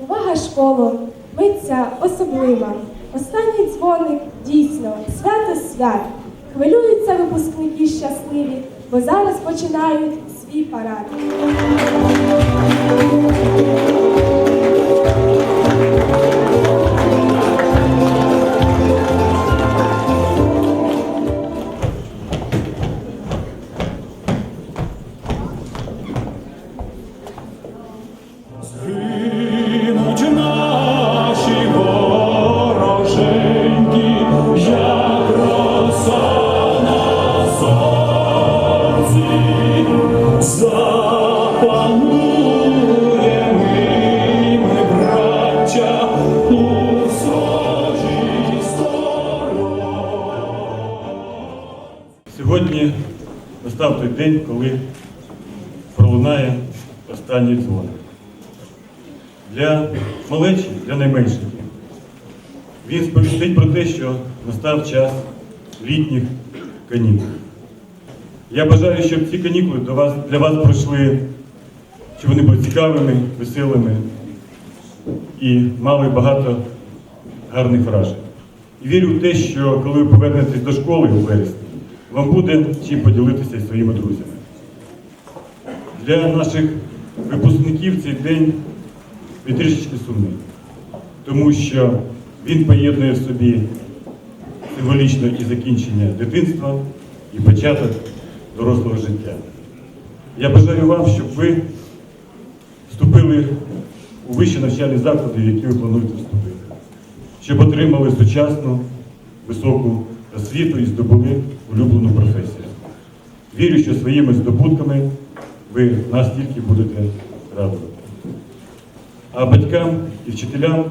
Увага школу, митця особлива. Останній дзвоник дійсно свято свят. Хвилюються випускники щасливі, бо зараз починають свій парад. Сьогодні настав той день, коли пролунає останній дзвоник. Для малечі, для найменших. Він сповістить про те, що настав час літніх канікул. Я бажаю, щоб ці канікули до вас, для вас пройшли, щоб вони були цікавими, веселими і мали багато гарних вражень. І вірю в те, що коли ви повернетесь до школи у вересні, вам буде чим поділитися зі своїми друзями. Для наших випускників цей день він трішечки сумний, тому що він поєднує в собі символічно і закінчення дитинства, і початок дорослого життя. Я бажаю вам, щоб ви вступили у вищі навчальні заклади, в які ви плануєте вступити, щоб отримали сучасну, високу освіту і здобули улюблену професію. Вірю, що своїми здобутками ви нас тільки будете радувати. А батькам і вчителям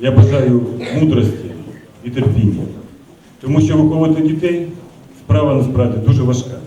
я бажаю мудрості і терпіння, тому що виховувати дітей справа насправді дуже важка.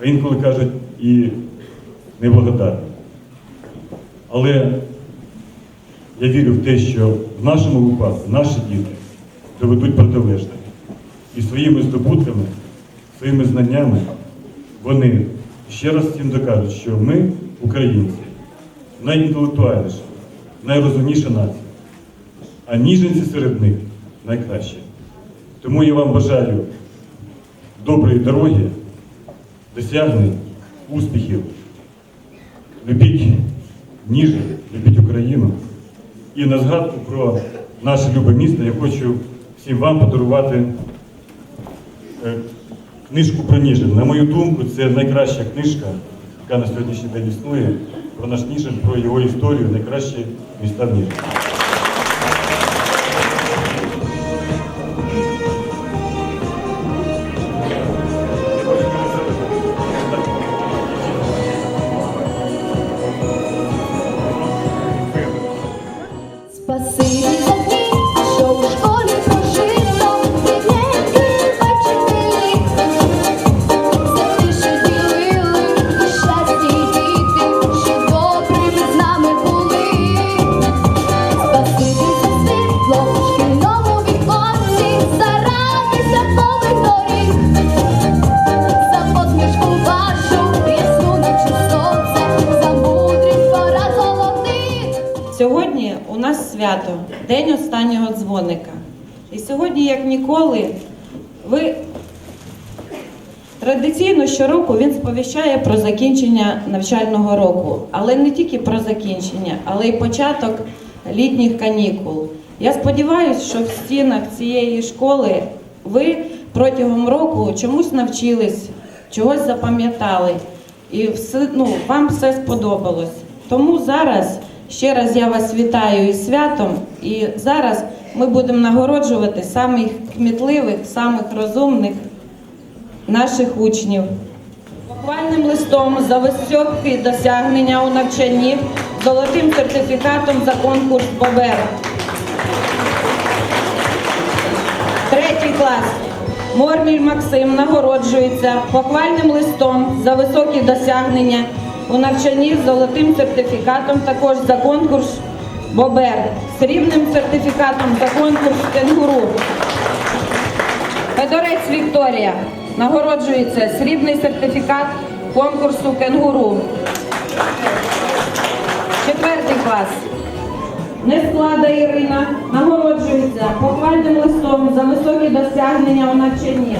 А інколи кажуть і неблагодарна. Але я вірю в те, що в нашому випадку наші діти доведуть протилежне. І своїми здобутками, своїми знаннями вони ще раз всім докажуть, що ми, українці, найінтелектуальніша, найрозумніша нація, а ніженці серед них найкращі. Тому я вам бажаю доброї дороги, досягнень, успіхів. Любіть ніжень, любіть Україну. І на згадку про наше любе місто я хочу всім вам подарувати е, книжку про Ніжин. На мою думку, це найкраща книжка, яка на сьогоднішній день існує, про наш Ніжин, про його історію, найкращі міста в Ніжин. День останнього дзвоника. І сьогодні, як ніколи, ви традиційно щороку він сповіщає про закінчення навчального року, але не тільки про закінчення, але й початок літніх канікул. Я сподіваюся, що в стінах цієї школи ви протягом року чомусь навчились, чогось запам'ятали, і все, ну, вам все сподобалось. Тому зараз ще раз я вас вітаю із святом, і зараз ми будемо нагороджувати самих кмітливих, самих розумних наших учнів. Похвальним листом за високі досягнення у навчанні, золотим сертифікатом за конкурс БОБЕР. Третій клас. Морміль Максим нагороджується похвальним листом за високі досягнення у навчанні з золотим сертифікатом також за конкурс Бобер, срібним сертифікатом за конкурс Кенгуру. Федорець Вікторія нагороджується срібний сертифікат конкурсу Кенгуру. Четвертий клас. Несклада Ірина нагороджується похвальним листом за високі досягнення у навчанні.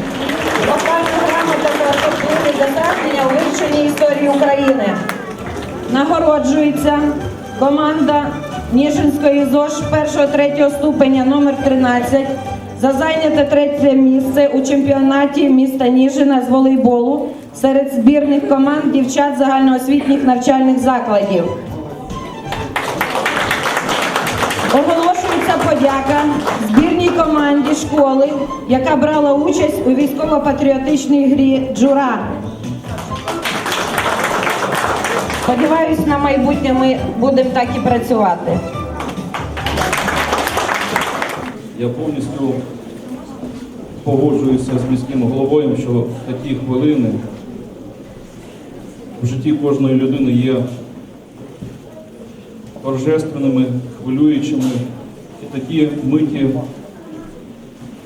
Покажна грамота за особливі досягнення у вивченні історії України. Нагороджується команда Ніжинської ЗОЖ 1-3 ступеня номер 13 за зайняте третє місце у чемпіонаті міста Ніжина з волейболу серед збірних команд дівчат загальноосвітніх навчальних закладів. Подяка збірній команді школи, яка брала участь у військово-патріотичній грі Джура. Сподіваюсь, на майбутнє ми будемо так і працювати. Я повністю погоджуюся з міським головою, що в такі хвилини в житті кожної людини є торжественними, хвилюючими. І такі миті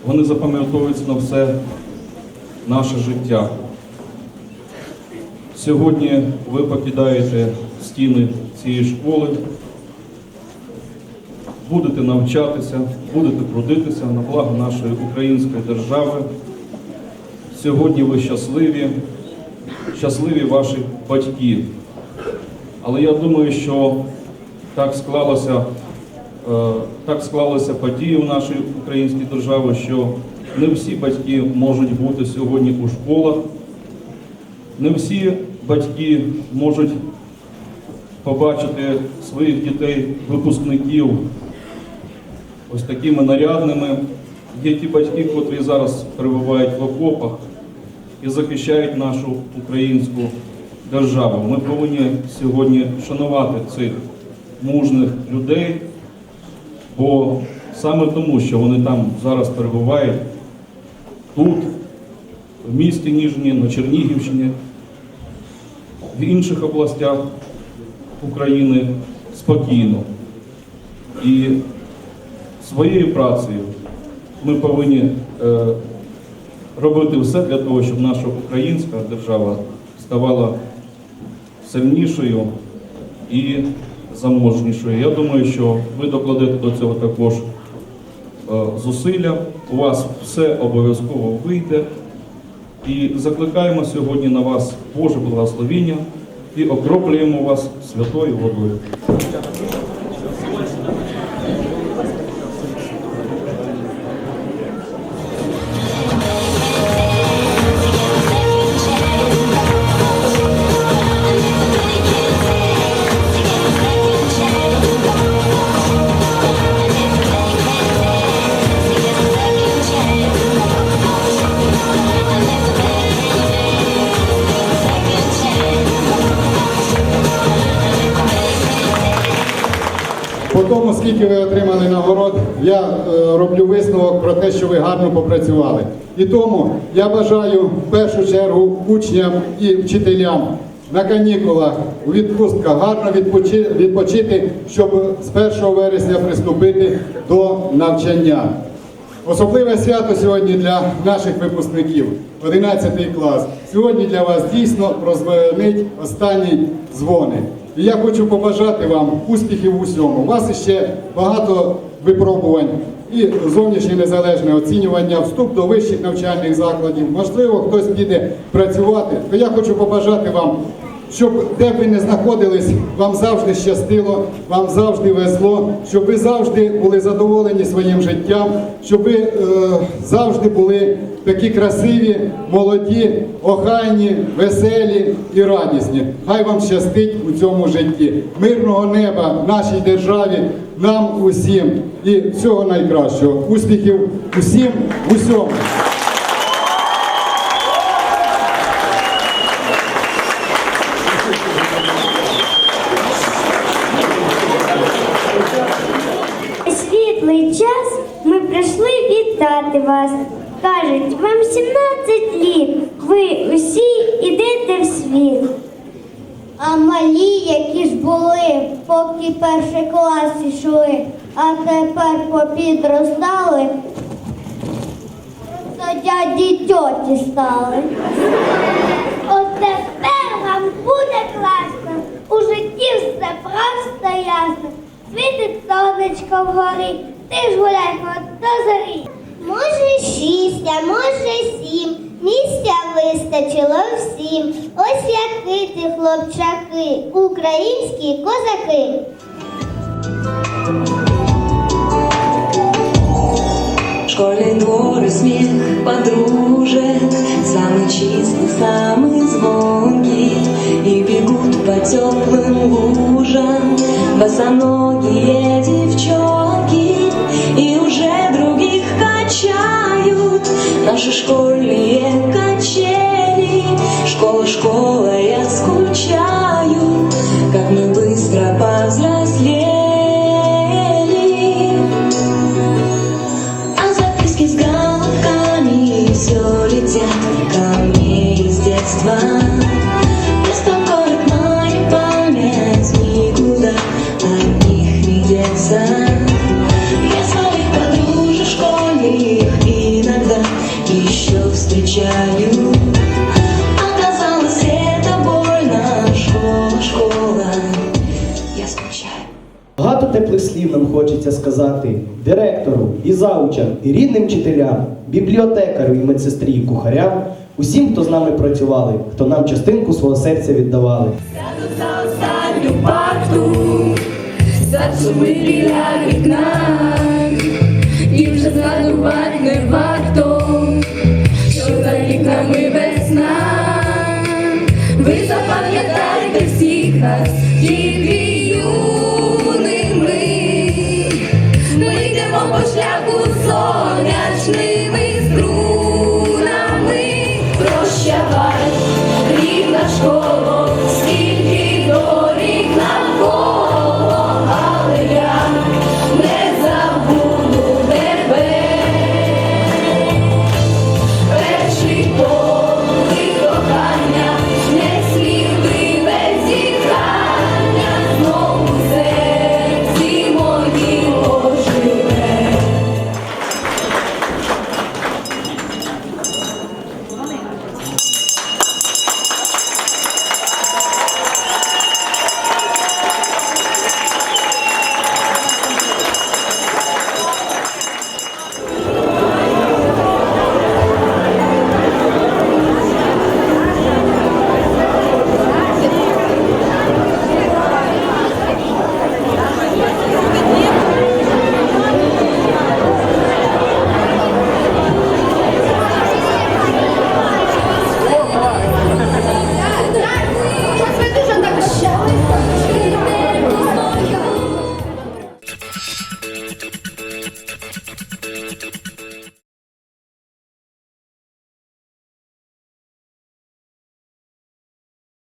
вони запам'ятовуються на все наше життя. Сьогодні ви покидаєте стіни цієї школи, будете навчатися, будете трудитися на благо нашої української держави. Сьогодні ви щасливі, щасливі ваші батьки. Але я думаю, що так склалося, так склалися події в нашій українській державі, що не всі батьки можуть бути сьогодні у школах, не всі батьки можуть побачити своїх дітей, випускників ось такими нарядними. Є ті батьки, котрі зараз перебувають в окопах і захищають нашу українську державу. Ми повинні сьогодні шанувати цих мужних людей, бо саме тому, що вони там зараз перебувають, тут, в місті Ніжні, на Чернігівщині, в інших областях України спокійно. І своєю працею ми повинні е, робити все для того, щоб наша українська держава ставала сильнішою і заможнішою. Я думаю, що ви докладете до цього також е, зусилля. У вас все обов'язково вийде. І закликаємо сьогодні на вас Боже благословіння і окроплюємо вас святою водою. Тому, скільки ви отримали нагород, я е, роблю висновок про те, що ви гарно попрацювали. І тому я бажаю в першу чергу учням і вчителям на канікулах, у відпустках гарно відпочи- відпочити, щоб з 1 вересня приступити до навчання. Особливе свято сьогодні для наших випускників, 11 клас. Сьогодні для вас дійсно прозвонить останній дзвони. І я хочу побажати вам успіхів у всьому. У вас ще багато випробувань і зовнішнє незалежне оцінювання, вступ до вищих навчальних закладів. Можливо, хтось піде працювати. То я хочу побажати вам щоб де ви не знаходились, вам завжди щастило, вам завжди везло, щоб ви завжди були задоволені своїм життям, щоб ви е, завжди були такі красиві, молоді, охайні, веселі і радісні. Хай вам щастить у цьому житті. Мирного неба нашій державі, нам усім і всього найкращого. Успіхів усім усьому. Світлий час ми прийшли вітати вас. Кажуть, вам 17 літ, ви усі ідете в світ. А малі, які ж були, поки перший клас йшли, а тепер попідростали, то дяді тьоті стали. От тепер Нам буде класно, у житті все просто ясно. Світить сонечко вгорі, ти ж гуляй до зорі. Може шість, а може сім. Місця вистачило всім. Ось які ти, хлопчаки, українські козаки. В школе двор и смех подружек Самый чистый, самый звонкий И бегут по теплым лужам Босоногие девчонки И уже других качают Наши школьные качели. Школа, школа, я скучаю встречаю. Оказалось, это больно, школа, школа, я скучаю. Багато теплих слів нам хочеться сказати директору, і заучам, і рідним вчителям, бібліотекарю, і медсестрі, і кухарям, усім, хто з нами працювали, хто нам частинку свого серця віддавали. за останню парту, зашумить біля вікна, і вже згадувати не варто, ми весна, ви запам'ятайте всіх нас, і дівію.